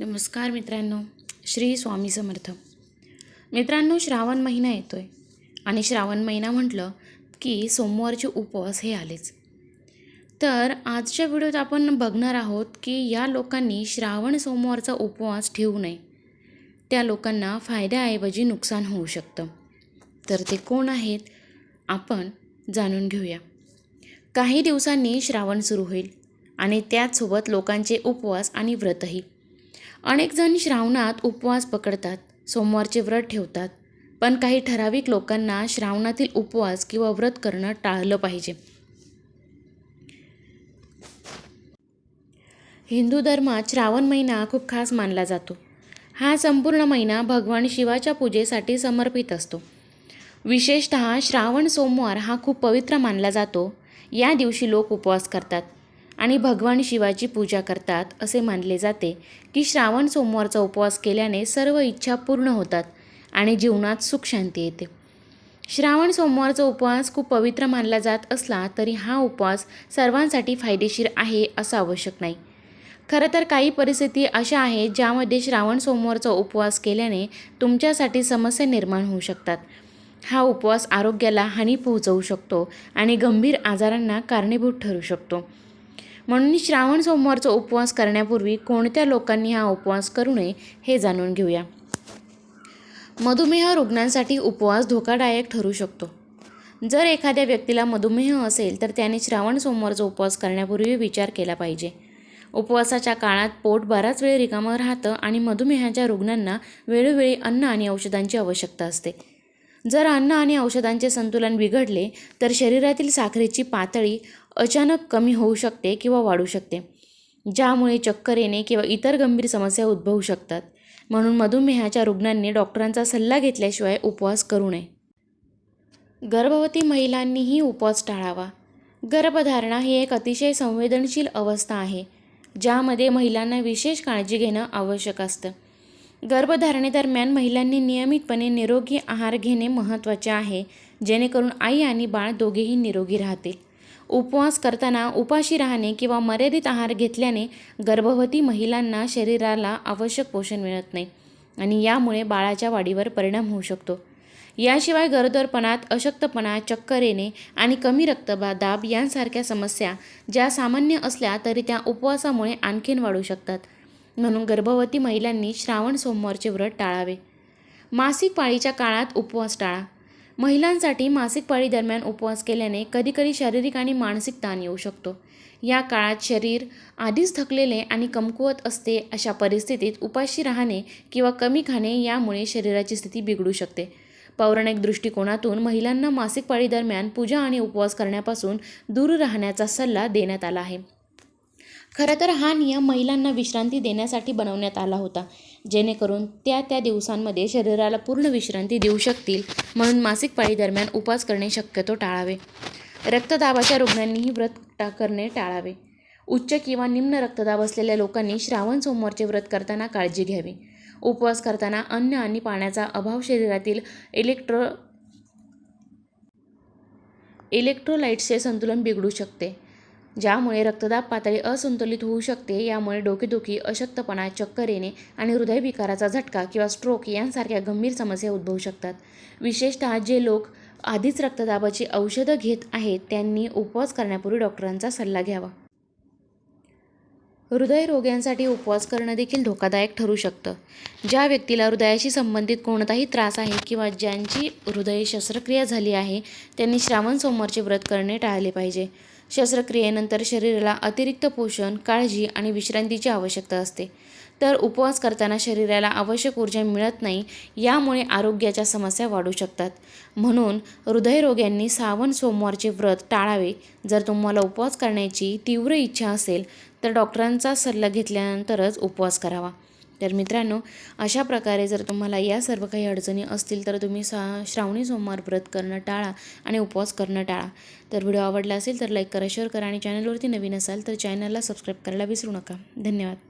नमस्कार मित्रांनो श्री स्वामी समर्थ. मित्रांनो श्रावण महिना येतो आहे आणि श्रावण महिना म्हटलं की सोमवारचे उपवास हे आलेच. तर आजच्या व्हिडिओत आपण बघणार आहोत की या लोकांनी श्रावण सोमवारचा उपवास ठेवू नये. त्या लोकांना फायद्याऐवजी नुकसान होऊ शकतं. तर ते कोण आहेत आपण जाणून घेऊया. काही दिवसांनी श्रावण सुरू होईल आणि त्याचसोबत लोकांचे उपवास आणि व्रतही. अनेक जण श्रावणात उपवास पकडतात सोमवारचे व्रत ठेवतात. पण काही ठराविक लोकांना श्रावणातील उपवास किंवा व्रत करणं टाळलं पाहिजे. हिंदू धर्मात श्रावण महिना खूप खास मानला जातो. हा संपूर्ण महिना भगवान शिवाच्या पूजेसाठी समर्पित असतो. विशेषत श्रावण सोमवार हा खूप पवित्र मानला जातो. या दिवशी लोक उपवास करतात. आणि भगवान शिवाची पूजा करतात असे मानले जाते की श्रावण सोमवारचा उपवास केल्याने सर्व इच्छा पूर्ण होतात आणि जीवनात सुख शांती येते. श्रावण सोमवारचा उपवास खूप पवित्र मानला जात असला तरी हा उपवास सर्वांसाठी फायदेशीर आहे असं आवश्यक नाही. खरं तर काही परिस्थिती अशा आहेत ज्यामध्ये श्रावण सोमवारचा उपवास केल्याने तुमच्यासाठी समस्या निर्माण होऊ शकतात. हा उपवास आरोग्याला हानी पोहोचवू शकतो आणि गंभीर आजारांना कारणीभूत ठरू शकतो. म्हणून श्रावण सोमवारचा उपवास करण्यापूर्वी कोणत्या लोकांनी हा उपवास करू नये हे जाणून घेऊया. मधुमेह रुग्णांसाठी उपवास धोकादायक ठरू शकतो. जर एखाद्या व्यक्तीला मधुमेह असेल तर त्याने श्रावण सोमवारचा उपवास करण्यापूर्वी विचार केला पाहिजे. उपवासाच्या काळात पोट बराच वेळ रिकामं राहतं आणि मधुमेहाच्या रुग्णांना वेळोवेळी अन्न आणि औषधांची आवश्यकता असते. जर अन्न आणि औषधांचे संतुलन बिघडले तर शरीरातील साखरेची पातळी अचानक कमी होऊ शकते किंवा वाढू शकते ज्यामुळे चक्कर येणे किंवा इतर गंभीर समस्या उद्भवू शकतात. म्हणून मधुमेहाच्या रुग्णांनी डॉक्टरांचा सल्ला घेतल्याशिवाय उपवास करू नये. गर्भवती महिलांनीही उपवास टाळावा. गर्भधारणा ही एक अतिशय संवेदनशील अवस्था आहे ज्यामध्ये महिलांना विशेष काळजी घेणं आवश्यक असतं. गर्भधारणेदरम्यान महिलांनी नियमितपणे निरोगी आहार घेणे महत्त्वाचे आहे जेणेकरून आई आणि बाळ दोघेही निरोगी राहतील. उपवास करताना उपाशी राहणे किंवा मर्यादित आहार घेतल्याने गर्भवती महिलांना शरीराला आवश्यक पोषण मिळत नाही आणि यामुळे बाळाच्या वाढीवर परिणाम होऊ शकतो. याशिवाय गरोदरपणात अशक्तपणा चक्कर येणे आणि कमी रक्तदाब यांसारख्या समस्या ज्या सामान्य असल्या तरी त्या उपवासामुळे आणखीन वाढू शकतात. म्हणून गर्भवती महिलांनी श्रावण सोमवारचे व्रत टाळावे. मासिक पाळीच्या काळात उपवास टाळा. महिलांसाठी मासिक पाळी दरम्यान उपवास केल्याने कधीकधी शारीरिक आणि मानसिक ताण येऊ शकतो. या काळात शरीर आधीच थकलेले आणि कमकुवत असते अशा परिस्थितीत उपाशी राहणे किंवा कमी खाणे यामुळे शरीराची स्थिती बिघडू शकते. पौराणिक दृष्टिकोनातून महिलांना मासिक पाळी दरम्यान पूजा आणि उपवास करण्यापासून दूर राहण्याचा सल्ला देण्यात आला आहे. खरं तर हा नियम महिलांना विश्रांती देण्यासाठी बनवण्यात आला होता. जेणेकरून त्या त्या दिवसांमध्ये शरीराला पूर्ण विश्रांती देऊ शकतील म्हणून मासिक पाळी दरम्यान उपवास करणे शक्यतो टाळावे. रक्तदाबाच्या रुग्णांनीही व्रत टा करणे टाळावे. उच्च किंवा निम्न रक्तदाब असलेल्या लोकांनी श्रावण सोमवारचे व्रत करताना काळजी घ्यावी. उपवास करताना अन्न आणि पाण्याचा अभाव शरीरातील इलेक्ट्रो इलेक्ट्रोलाइट्सचे संतुलन बिघडू शकते. ज्यामुळे रक्तदाब पातळी असंतुलित होऊ शकते यामुळे डोकेदुखी अशक्तपणा चक्कर येणे आणि हृदयविकाराचा झटका किंवा स्ट्रोक यांसारख्या गंभीर समस्या उद्भवू शकतात. विशेषतः जे लोक आधीच रक्तदाबाची औषधं घेत आहेत त्यांनी उपवास करण्यापूर्वी डॉक्टरांचा सल्ला घ्यावा. हृदयरोग्यांसाठी उपवास करणं देखील धोकादायक ठरू शकतं. ज्या व्यक्तीला हृदयाशी संबंधित कोणताही त्रास आहे किंवा ज्यांची हृदय शस्त्रक्रिया झाली आहे त्यांनी श्रावण सोमवारचे व्रत करणे टाळले पाहिजे. शस्त्रक्रियेनंतर शरीराला अतिरिक्त पोषण काळजी आणि विश्रांतीची आवश्यकता असते. तर उपवास करताना शरीराला आवश्यक ऊर्जा मिळत नाही यामुळे आरोग्याच्या समस्या वाढू शकतात. म्हणून हृदयरोग्यांनी सावन सोमवारचे व्रत टाळावे. जर तुम्हाला उपवास करण्याची तीव्र इच्छा असेल तर डॉक्टरांचा सल्ला घेतल्यानंतरच उपवास करावा. तर मित्रांनो अशा प्रकारे जर तुम्हाला या सर्व काही अडचणी असतील तर तुम्ही सा श्रावणी सोमवार व्रत करणं टाळा आणि उपवास करणं टाळा. तर व्हिडिओ आवडला असेल तर लाईक करा शेअर करा आणि चॅनलवरती नवीन असाल तर चॅनलला सबस्क्राईब करायला विसरू नका. धन्यवाद.